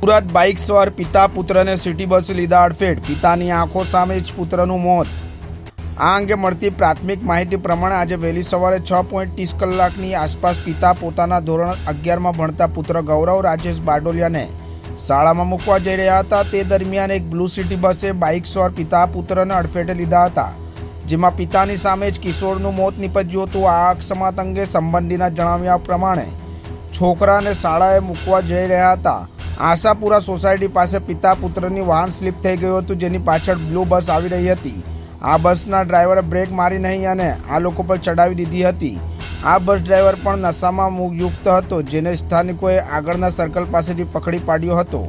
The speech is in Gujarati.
સુરત બાઇક સવાર પિતા પુત્રને સિટી બસે લીધા અડફેટ. પિતાની આંખો સામે જ પુત્રનું મોત. આ અંગે મળતી પ્રાથમિક માહિતી પ્રમાણે આજે વહેલી સવારે છ પોઈન્ટ ત્રીસ કલાકની આસપાસ પિતા પોતાના ધોરણ અગિયારમાં ભણતા પુત્ર ગૌરવ રાજેશ બારડોલિયાને શાળામાં મૂકવા જઈ રહ્યા હતા. તે દરમિયાન એક બ્લુ સિટી બસે બાઇક સવાર પિતા પુત્રને અડફેટે લીધા હતા, જેમાં પિતાની સામે જ કિશોરનું મોત નીપજ્યું હતું. આ અકસ્માત અંગે સંબંધીના જણાવ્યા પ્રમાણે છોકરાને શાળાએ મૂકવા જઈ રહ્યા હતા. આશાપુરા સોસાયટી પાસે પિતા પુત્રની વાહન સ્લીપ થઈ ગયું હતું, જેની પાછળ બ્લુ બસ આવી રહી હતી. આ બસના ડ્રાઈવરે બ્રેક મારી નહીં અને આ લોકો પર ચડાવી દીધી હતી. આ બસ ડ્રાઈવર પણ નશામાં યુક્ત હતો, જેને સ્થાનિકોએ આગળના સર્કલ પાસેથી પકડી પાડ્યો હતો.